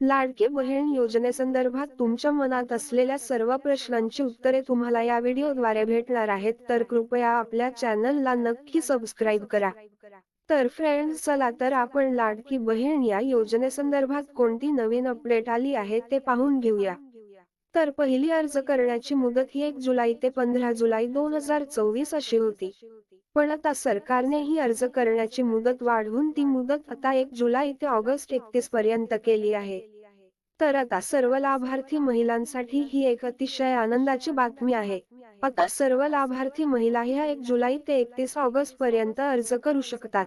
लाडके बहीण योजनेसंदर्भात तुमच्या मनात असलेल्या सर्व प्रश्नांची उत्तरे तुम्हाला या व्हिडिओद्वारे भेटणार आहेत तर कृपया आपल्या चॅनलला नक्की सबस्क्राईब करा. तर फ्रेंड्स चला तर आपण लाडकी बहीण या योजनेसंदर्भात कोणती नवीन अपडेट आली आहे ते पाहून घेऊया. तर पहिली अर्ज करण्याची मुदत ही एक जुलै ते पंधरा जुलै दोन हजार चोवीस अशी होती. पण आता सरकारने ही अर्ज करण्याची मुदत वाढवून ती मुदत आता एक जुलै ते ऑगस्ट एकतीस पर्यंत केली आहे. तर आता सर्व लाभार्थी महिलांसाठी ही एक अतिशय आनंदाची बातमी आहे. आता सर्व लाभार्थी महिला ह्या एक जुलै ते एकतीस ऑगस्ट पर्यंत अर्ज करू शकतात.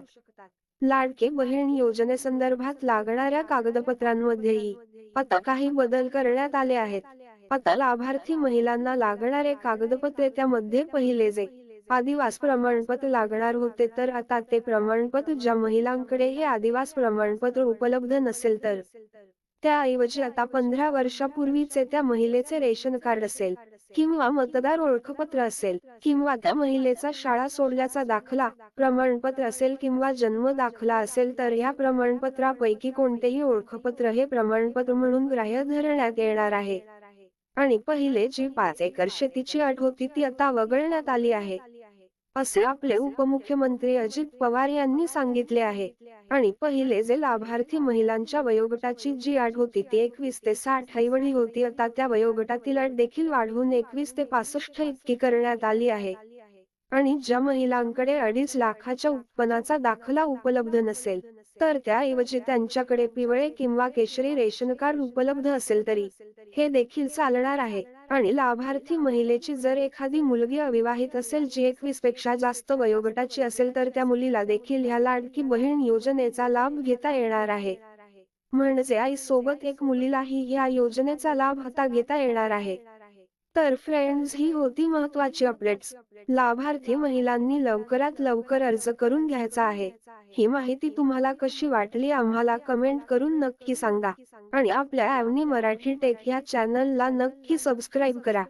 लाडके बहीण योजनेसंदर्भात लागणाऱ्या कागदपत्रांमध्येही आता काही बदल करण्यात आले आहेत. आता लाभार्थी महिलांना लागणारे कागदपत्रे त्यामध्ये पहिले जे आदिवास प्रमाणपत्र लागणार होते तर आता ते प्रमाणपत्र ज्या महिलांकडे हे आदिवास प्रमाणपत्र उपलब्ध नसेल तर त्याऐवजी आता पंधरा वर्षापूर्वीचे त्या महिलेचे रेशन कार्ड असेल किंवा मतदार ओळखपत्र असेल किंवा त्या महिलेचा शाळा सोडल्याचा दाखला प्रमाणपत्र असेल किंवा जन्म दाखला असेल तर या प्रमाणपत्रापैकी कोणतेही ओळखपत्र हे प्रमाणपत्र म्हणून ग्राह्य धरण्यात येणार आहे. आणि पहिले जी पाच एकर शेतीची अट होती ती आता वगळण्यात आली आहे. असे आपले उपमुख्यमंत्री अजित पवार यांनी सांगितले आहे. आणि पहिले जे लाभार्थी महिलांच्या वयोगटाची जी अट होती ती एकवीस ते साठ ऐवढी होती आता त्या वयोगटातील अट देखील वाढवून एकवीस ते पासष्ट इतकी करण्यात आली आहे. आणि ज्या महिलांकडे अडीच लाखाच्या उत्पन्नाचा दाखला उपलब्ध नसेल तर त्याऐवजी त्यांच्याकडे पिवळे किंवा केशरी रेशन कार्ड उपलब्ध असेल तरी हे देखील चालणार आहे. आणि लाभार्थी महिलेची जर एखादी मुलगी अविवाहित असेल जी एकवीसपेक्षा जास्त वयोगटाची असेल तर त्या मुलीला देखील ह्या लाडकी बहीण योजनेचा लाभ घेता येणार आहे. म्हणजे आई सोबत एक मुलीलाही या योजनेचा लाभ आता घेता येणार आहे. तर फ्रेंड्स ही होती महत्वाची अपडेट्स लाभार्थी महिलांनी लवकरात लवकर अर्ज करून घ्यायचा आहे. ही माहिती तुम्हाला कशी वाटली आम्हाला कमेंट करून नक्की सांगा. आणि आपल्या ॲवनी मराठी टेक या चॅनलला नक्की सबस्क्राईब करा.